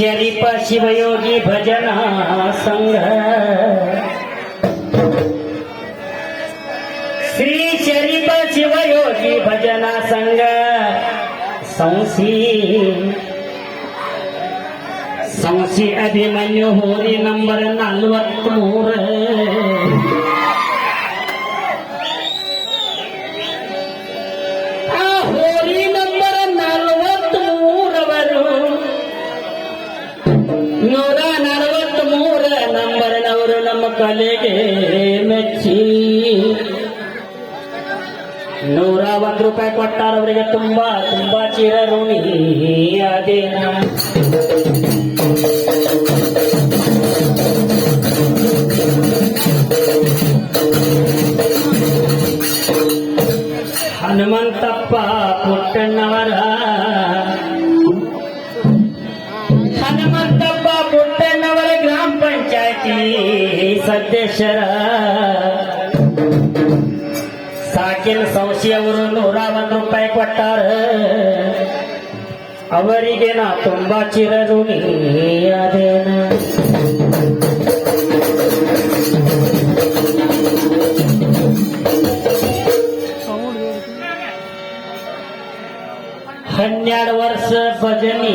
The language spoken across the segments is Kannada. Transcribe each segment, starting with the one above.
ಶರೀಪ ಶಿವಯೋಗಿ ಭಜನಾ ಸಂಘ. ಶ್ರೀ ಶರೀಪ ಶಿವಯೋಗಿ ಭಜನಾ ಸಂಘ. ಸಂಸಿ ಸಂಸಿ ಅಭಿಮನ್ಯು ಹೋರಿ ನಂಬರ್ ನಲ್ವತ್ಮೂರ. ಕಲೆಗೆ ಮೆಚ್ಚಿ ನೂರ ಒಂದ್ ರೂಪಾಯಿ ಕೊಟ್ಟಾರ ಅವರಿಗೆ ತುಂಬಾ ತುಂಬಾ ಚಿರಋಣಿ ಅದೇನ ಸದಸ್ಯರ ಸಾಕಿನ ಸಂಶಿ ಅವರು ನೂರ ಒಂದು ರೂಪಾಯಿ ಕೊಟ್ಟಾರ. ಅವರಿಗೆ ನಾ ತುಂಬಾ ಚಿರಋಣಿ ಅದೇನ. ಹನ್ನೆರಡು ವರ್ಷ ಭಜನಿ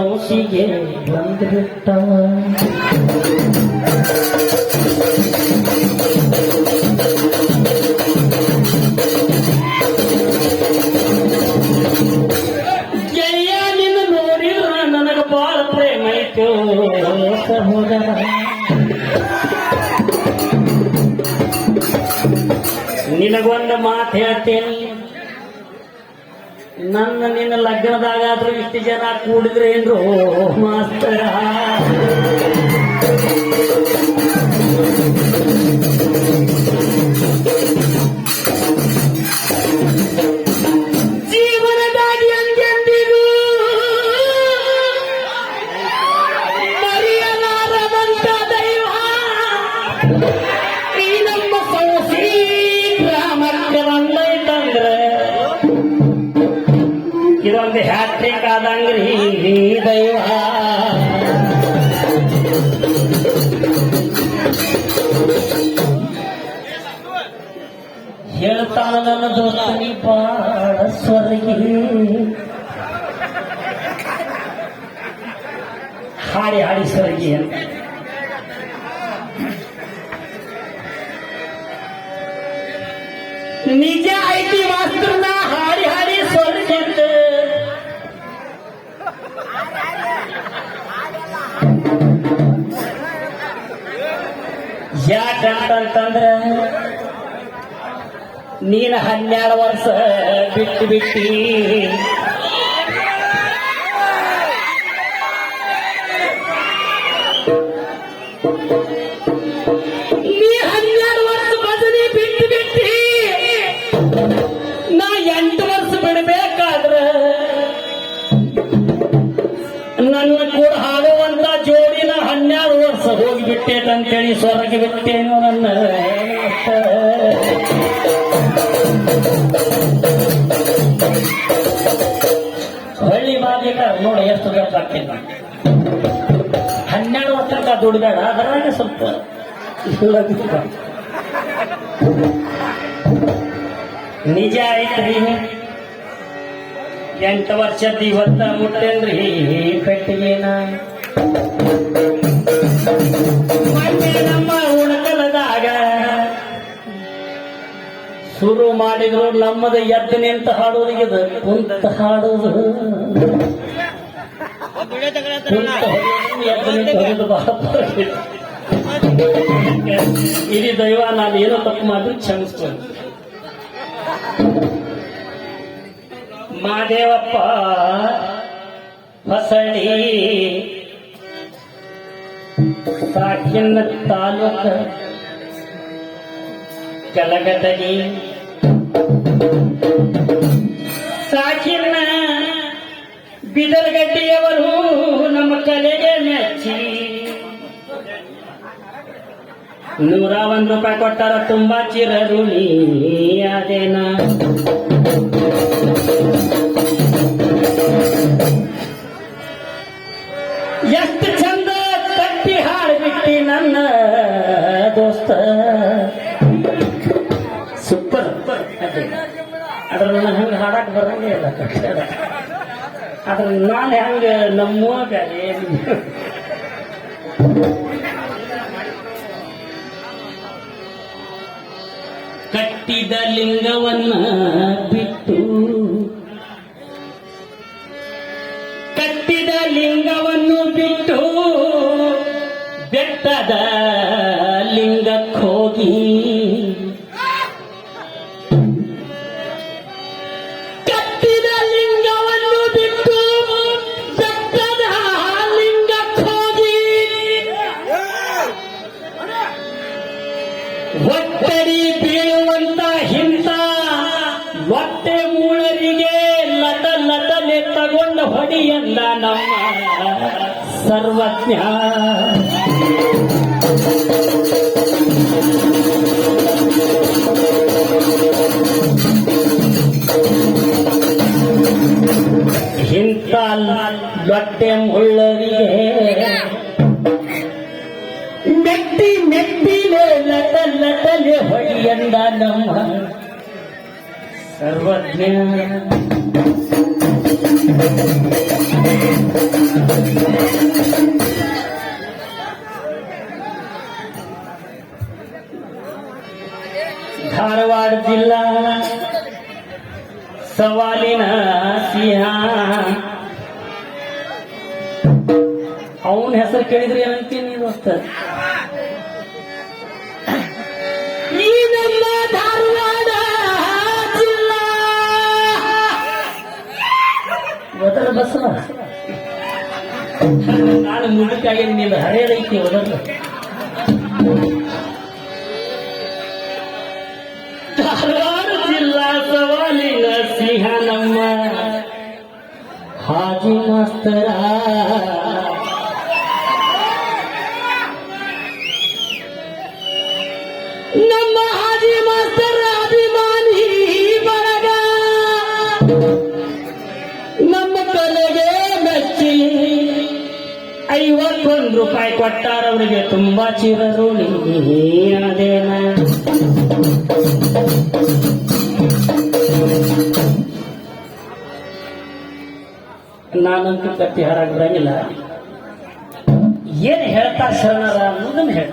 ಇವತ್ತು ಸಂಸಿಗೆ ಬಂದ್ಬಿಟ್ಟ ಗೆಳೆಯ ಬಾಳ ಪ್ರೇಮ ಸಹೋದರ. ನಿನಗೊಂದು ಮಾತು ಹೇಳ್ತೇನೆ. ನನ್ನ ನಿನ್ನ ಲಗ್ನದಾಗಾದ್ರೂ ಇಷ್ಟು ಜನ ಕೂಡಿದ್ರೆ ಏನ್ರು ಮಾಸ್ತರ. Thank ಎಂದೆಂದಿಗೂ ಇದೊಂದು ಹ್ಯಾಟ್ರಿಕ್ ಆದಂಗ್ರಿ ದೈವ ಹೇಳ್ತಾನ ನನ್ನ ದೋಸ್ತ, ನೀ ಬಾಳ ಸ್ವರ್ಗಿ ಹಾಡಿ ಹಾಡಿ ಸ್ವರ್ಗಿ ನಿಜ ಐತಿ ಮಾಸ್ತ್ರನ, ಹಾಡಿ ಹಾಡಿ ಸ್ವರ್ಗಿ ಅಂತ. ಯಾಕಂತಂದ್ರ ನೀನು ಹನ್ನೆರಡು ವರ್ಷ ಬಿಟ್ಟು ಬಿಟ್ಟಿ ಸ್ವರ್ಗ ಬಿಟ್ಟೇನು ನನ್ನ ಹಳ್ಳಿ ಮಾಲಿಕ, ನೋಡಿ ಎಷ್ಟು ಗಂಟೆ ಆಗ್ತೀನಿ ನಾನು. ಹನ್ನೆರಡು ವರ್ಷಕ್ಕ ದುಡ್ಬೇಡ ಅದರಾಗ ಸ್ವಲ್ಪ. ನಿಜ ಐತ್ರಿ ಎಂಟು ವರ್ಷದ ಇವತ್ತ ಮುಟ್ಟೇನ್ರಿ ಕಟ್ಟಿಗೆನ ಶುರು ಮಾಡಿದ್ರು ನಮ್ಮದ ಎದ್ದು ನಿಂತ ಹಾಡೋದಿಗೆ ಇದು ಕುಂತ ಹಾಡೋದು. ಇಡೀ ದೈವ ನಾನು ಏನೋ ತಪ್ಪು ಮಾಡಿದ್ರು ಕ್ಷಮಿಸ್ತೇನೆ ಮಾದೇವಪ್ಪ ಹೊಸಳಿ ಸಾಕಿನ ತಾಲೂಕ, ಕಲಗದಗಿ ಸಾಕಿನ ಬಿದರ್ಗಡ್ಡಿಯವರು ನಮ್ಮ ಕಲೆಗೆ ಮೆಚ್ಚಿ. ನೂರ ಒಂದು ರೂಪಾಯಿ ಕೊಟ್ಟಾರ ತುಂಬಾ ಚಿರಋಣಿ ಅದೇನ ಎಷ್ಟು ಚಂದ ಕಟ್ಟಿ ಹಾಡ್ಬಿಟ್ಟಿ ನನ್ನ ದೋಸ್ತ. ಸೂಪರ್ ಅದೇ ಅದ್ರ ನನಗೆ ಹಂಗೆ ಹಾಡಕ್ ಬರಂಗೇ ಇಲ್ಲ. ಅದ್ರ ನಾನು ಹೆಂಗೆ ನಮ್ಮ ಕಟ್ಟಿದ ಲಿಂಗವನ್ನ ಬಿಟ್ಟು ಕಟ್ಟಿದ ಲಿಂಗವನ್ನು ಬಿಟ್ಟು ಬೆಟ್ಟದ ಒಟ್ಟಡಿ ಬೀಳುವಂತ ಹಿಂಸ ಹೊಟ್ಟೆ ಮೂಳರಿಗೆ ಲತ ಲತನೆ ತಗೊಂಡು ಹೊಡಿಯಲ್ಲ ನಮ್ಮ ಸರ್ವಜ್ಞ. ಹಿಂತ ಲೊಟ್ಟೆ ಮುಳ್ಳರಿಗೆ ಮೆಟ್ಟಿ ಮೆಟ್ಟಿಲೆ ಲಟ ಲಟಲೆ ಹೊಡಿಯಂದ ನಮ್ಮ ಸರ್ವಜ್ಞ ಧಾರವಾಡ ಜಿಲ್ಲಾ ಸವಾಲಿನ ಸಿಂಹ ಅವನ ಹೆಸರು ಕೇಳಿದ್ರೆ ಏನಂತೀನಿ ದೋಸ್ತ ಈ ಮೊದಲ ಬಸವ ನಾನು ಮುಂದಕ್ಕಾಗಿ ನಿನ್ನ ಹರಿಯದೈತಿ ಮೊದಲು ಧಾರವಾಡ ಜಿಲ್ಲಾ ಸವಾಲಿನ ಸಿಂಹ ನಮ್ಮ ಹಾಜಿ ಮಾಸ್ತರ. ಐವತ್ತೊಂದು ರೂಪಾಯಿ ಕೊಟ್ಟಾರ ಅವರಿಗೆ ತುಂಬಾ ಚಿರರು ಅದೇನ ನಾನಂತೂ ಕತ್ತಿ ಹಾರಾಗ ಬರಂಗಿಲ್ಲ ಏನ್ ಹೇಳ್ತಾ ಶರಣರ? ಅನ್ನೋದನ್ನ ಹೇಳ.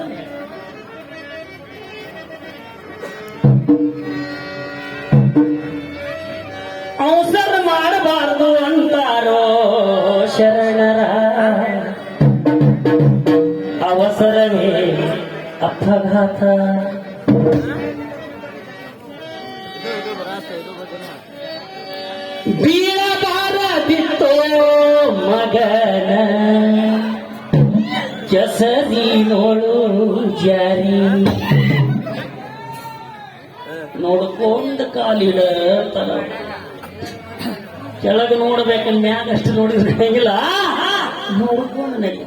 ಅವಸರ ಮಾಡಬಾರದು ಅಂತಾರೋ ಶರಣರ? ಅಪಘಾತ ಬೀಳಬಾರದಿತ್ತೋ ಮಗನ ಕೆಸರಿ ನೋಡು ಜಾರಿ ನೋಡ್ಕೊಂಡು ಕಾಲಿಡ ತಲ ಕೆಳಗೆ ನೋಡ್ಬೇಕಂದ್ ಮ್ಯಾಗ ಅಷ್ಟು ನೋಡಿದ್ರೆ ಹೆಂಗಿಲ್ಲ ನೋಡ್ಕೊಂಡು ನಡಿ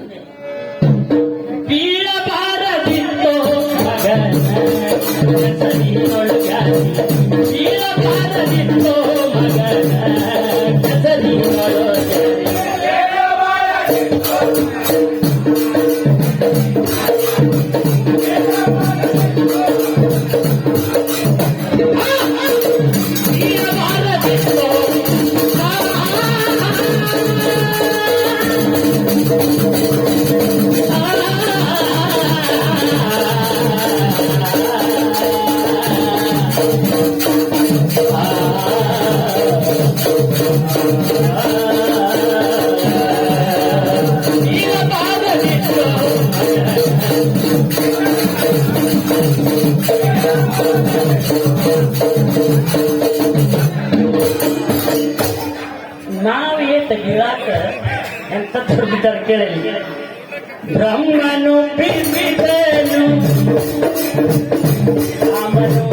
ಗಿಳಾಕ ಎಂತ ತೋರಿಸಿದ್ದಾರೆ ಕೇಳಿ ಬ್ರಹ್ಮನು ಬಿಂಬಿದನು ರಾಮನು